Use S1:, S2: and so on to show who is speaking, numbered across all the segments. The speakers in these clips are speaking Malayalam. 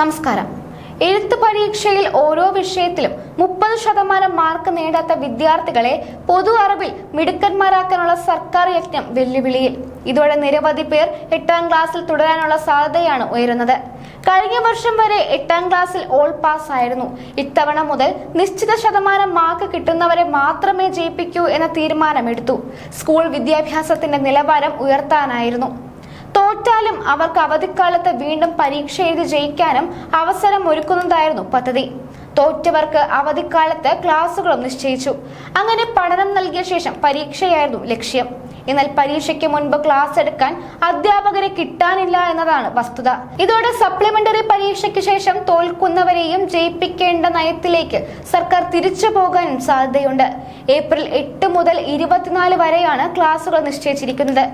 S1: നമസ്കാരം. എഴുത്ത് പരീക്ഷയിൽ ഓരോ വിഷയത്തിലും മുപ്പത് ശതമാനം മാർക്ക് നേടാത്ത വിദ്യാർത്ഥികളെ പൊതു അറിവിൽ മിടുക്കന്മാരാക്കാനുള്ള സർക്കാർ യജ്ഞം വെല്ലുവിളിയിൽ. ഇതോടെ നിരവധി പേർ എട്ടാം ക്ലാസ്സിൽ തുടരാനുള്ള സാധ്യതയാണ് ഉയരുന്നത്. കഴിഞ്ഞ വർഷം വരെ എട്ടാം ക്ലാസ്സിൽ ഓൾ പാസ് ആയിരുന്നു ഇത്തവണ മുതൽ നിശ്ചിത ശതമാനം മാർക്ക് കിട്ടുന്നവരെ മാത്രമേ ജയിപ്പിക്കൂ എന്ന തീരുമാനമെടുത്തു. സ്കൂൾ വിദ്യാഭ്യാസത്തിന്റെ നിലവാരം ഉയർത്താനായിരുന്നു. തോറ്റാലും അവർക്ക് അവധിക്കാലത്ത് വീണ്ടും പരീക്ഷ എഴുതി ജയിക്കാനും അവസരം ഒരുക്കുന്നതായിരുന്നു പദ്ധതി. തോറ്റവർക്ക് അവധിക്കാലത്ത് ക്ലാസുകളും നിശ്ചയിച്ചു. അങ്ങനെ പഠനം നൽകിയ ശേഷം പരീക്ഷയായിരുന്നു ലക്ഷ്യം. എന്നാൽ പരീക്ഷയ്ക്ക് മുൻപ് ക്ലാസ് എടുക്കാൻ അധ്യാപകരെ കിട്ടാനില്ല എന്നതാണ് വസ്തുത. ഇതോടെ സപ്ലിമെന്ററി പരീക്ഷയ്ക്ക് ശേഷം തോൽക്കുന്നവരെയും ജയിപ്പിക്കേണ്ട നയത്തിലേക്ക് സർക്കാർ തിരിച്ചു പോകാനും സാധ്യതയുണ്ട്. ഏപ്രിൽ എട്ട് മുതൽ ഇരുപത്തിനാല് വരെയാണ് ക്ലാസുകൾ നിശ്ചയിച്ചിരിക്കുന്നത്.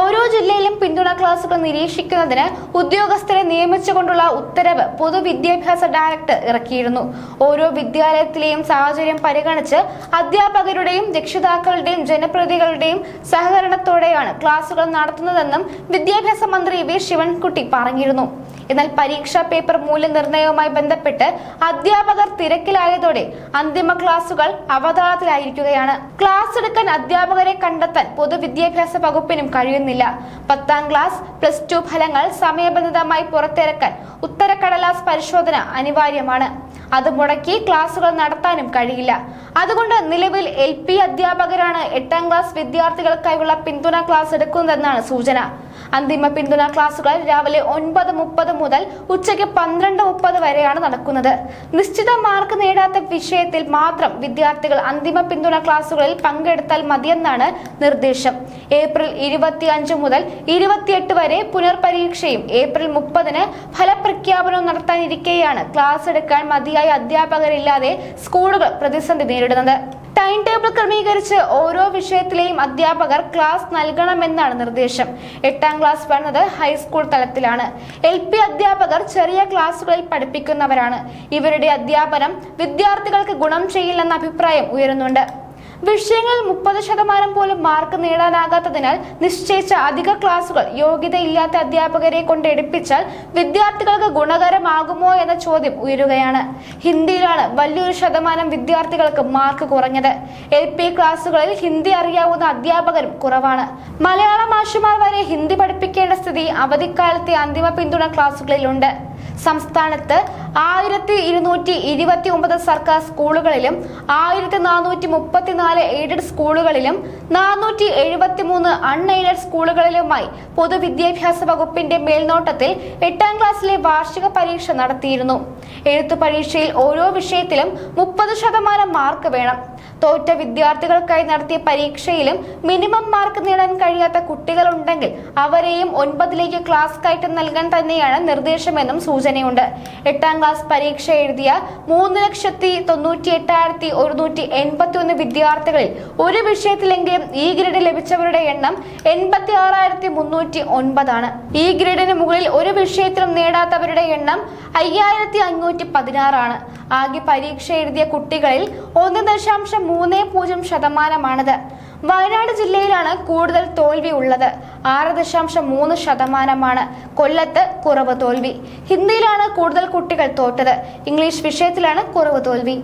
S1: ഓരോ ജില്ലയിലും പിന്തുണ ക്ലാസുകൾ നിരീക്ഷിക്കുന്നതിന് ഉദ്യോഗസ്ഥരെ നിയമിച്ചുകൊണ്ടുള്ള ഉത്തരവ് പൊതുവിദ്യാഭ്യാസ ഡയറക്ടർ ഇറക്കിയിരുന്നു. ഓരോ വിദ്യാലയത്തിലെയും സാഹചര്യം പരിഗണിച്ച് അധ്യാപകരുടെയും രക്ഷിതാക്കളുടെയും ജനപ്രതിനിധികളുടെയും സഹകരണത്തോടെയാണ് ക്ലാസുകൾ നടത്തുന്നതെന്നും വിദ്യാഭ്യാസ മന്ത്രി വി. ശിവൻകുട്ടി പറഞ്ഞിരുന്നു. എന്നാൽ പരീക്ഷാ പേപ്പർ മൂല്യനിർണയവുമായി ബന്ധപ്പെട്ട് അധ്യാപകർ തിരക്കിലായതോടെ അന്തിമ ക്ലാസുകൾ അവതാളത്തിലായിരിക്കുകയാണ്. ക്ലാസ് എടുക്കാൻ അധ്യാപകരെ കണ്ടെത്താൻ പൊതുവിദ്യാഭ്യാസ വകുപ്പിനും കഴിയുന്നില്ല. പത്താം ക്ലാസ് പ്ലസ് ടു ഫലങ്ങൾ സമയബന്ധിതമായി പുറത്തിറക്കാൻ ഉത്തരക്കടലാസ് പരിശോധന അനിവാര്യമാണ്. അത് മുടക്കി ക്ലാസുകൾ നടത്താനും കഴിയില്ല. അതുകൊണ്ട് നിലവിൽ എൽ പി അധ്യാപകരാണ് എട്ടാം ക്ലാസ് വിദ്യാർത്ഥികൾക്കായുള്ള പിന്തുണ ക്ലാസ് എടുക്കുന്നതെന്നാണ് സൂചന. അന്തിമ പിന്തുണ ക്ലാസുകൾ രാവിലെ ഒൻപത് മുപ്പത് മുതൽ ഉച്ചയ്ക്ക് പന്ത്രണ്ട് മുപ്പത് വരെയാണ് നടക്കുന്നത്. നിശ്ചിത മാർക്ക് നേടാത്ത വിഷയത്തിൽ മാത്രം വിദ്യാർത്ഥികൾ അന്തിമ പിന്തുണ ക്ലാസുകളിൽ പങ്കെടുത്താൽ മതിയെന്നാണ് നിർദ്ദേശം. ഏപ്രിൽ ഇരുപത്തി അഞ്ച് മുതൽ ഇരുപത്തിയെട്ട് വരെ പുനർപരീക്ഷയും ഏപ്രിൽ മുപ്പതിന് ഫലപ്രഖ്യാപനവും നടത്താനിരിക്കെയാണ് ക്ലാസ് എടുക്കാൻ മതിയായ അധ്യാപകരില്ലാതെ സ്കൂളുകൾ പ്രതിസന്ധി നേരിടുന്നത്. ടൈം ടേബിൾ ക്രമീകരിച്ച് ഓരോ വിഷയത്തിലെയും അധ്യാപകർ ക്ലാസ് നൽകണമെന്നാണ് നിർദ്ദേശം. എട്ടാം ക്ലാസ് വന്നത് ഹൈസ്കൂൾ തലത്തിലാണ്. എൽ പി അധ്യാപകർ ചെറിയ ക്ലാസ്സുകളിൽ പഠിപ്പിക്കുന്നവരാണ്. ഇവരുടെ അധ്യാപനം വിദ്യാർത്ഥികൾക്ക് ഗുണം ചെയ്യില്ലെന്ന അഭിപ്രായം ഉയരുന്നുണ്ട്. വിഷയങ്ങളിൽ മുപ്പത് ശതമാനം പോലും മാർക്ക് നേടാനാകാത്തതിനാൽ നിശ്ചയിച്ച അധിക ക്ലാസുകൾ യോഗ്യതയില്ലാത്ത അധ്യാപകരെ കൊണ്ട് എടുപ്പിച്ചാൽ വിദ്യാർത്ഥികൾക്ക് ഗുണകരമാകുമോ എന്ന ചോദ്യം ഉയരുകയാണ്. ഹിന്ദിയിലാണ് വലിയൊരു ശതമാനം വിദ്യാർത്ഥികൾക്ക് മാർക്ക് കുറഞ്ഞത്. എൽ പി ക്ലാസുകളിൽ ഹിന്ദി അറിയാവുന്ന അധ്യാപകരും കുറവാണ്. മലയാള മാഷുമാർ വരെ ഹിന്ദി പഠിപ്പിക്കേണ്ട സ്ഥിതി അവധിക്കാലത്തെ അന്തിമ പിന്തുണ ക്ലാസുകളിലുണ്ട് സംസ്ഥാനത്ത് ആയിരത്തി ഇരുന്നൂറ്റി ഇരുപത്തി ഒമ്പത് സർക്കാർ സ്കൂളുകളിലും ആയിരത്തി നാനൂറ്റി മുപ്പത്തിനാല് എയ്ഡഡ് സ്കൂളുകളിലും നാനൂറ്റി എഴുപത്തി മൂന്ന് അൺ എയ്ഡഡ് സ്കൂളുകളിലുമായി പൊതുവിദ്യാഭ്യാസ വകുപ്പിന്റെ മേൽനോട്ടത്തിൽ എട്ടാം ക്ലാസ്സിലെ വാർഷിക പരീക്ഷ നടത്തിയിരുന്നു. എഴുത്തു പരീക്ഷയിൽ ഓരോ വിഷയത്തിലും മുപ്പത് ശതമാനം മാർക്ക് വേണം. തോറ്റ വിദ്യാർത്ഥികൾക്കായി നടത്തിയ പരീക്ഷയിലും മിനിമം മാർക്ക് നേടാൻ കഴിയാത്ത കുട്ടികളുണ്ടെങ്കിൽ അവരെയും ഒൻപതിലേക്ക് ക്ലാസ് കയറ്റം നൽകാൻ തന്നെയാണ് നിർദ്ദേശമെന്നും സൂചനയുണ്ട്. എട്ടാം ക്ലാസ് പരീക്ഷ എഴുതിയ മൂന്ന് ലക്ഷത്തി തൊണ്ണൂറ്റി എട്ടായിരത്തി ഒരുന്നൂറ്റി എൺപത്തി ഒന്ന് വിദ്യാർത്ഥികളിൽ ഒരു വിഷയത്തിലെങ്കിലും ഈ ഗ്രേഡ് ലഭിച്ചവരുടെ എണ്ണം എൺപത്തി ആറായിരത്തി മുന്നൂറ്റി ഒൻപതാണ്. ഈ ഗ്രേഡിന് മുകളിൽ ഒരു വിഷയത്തിലും നേടാത്തവരുടെ എണ്ണം അയ്യായിരത്തി അഞ്ഞൂറ്റി പതിനാറാണ്. ആകെ പരീക്ഷ എഴുതിയ കുട്ടികളിൽ ഒന്ന് ദശാംശം മൂന്ന് പൂജ്യം ശതമാനമാണിത്. വയനാട് ജില്ലയിലാണ് കൂടുതൽ തോൽവി ഉള്ളത്. ആറ് ദശാംശം മൂന്ന് ശതമാനമാണ് കൊല്ലത്ത് കുറവ് തോൽവി. ഹിന്ദിയിലാണ് കൂടുതൽ കുട്ടികൾ തോറ്റത്. ഇംഗ്ലീഷ് വിഷയത്തിലാണ് കുറവ് തോൽവി.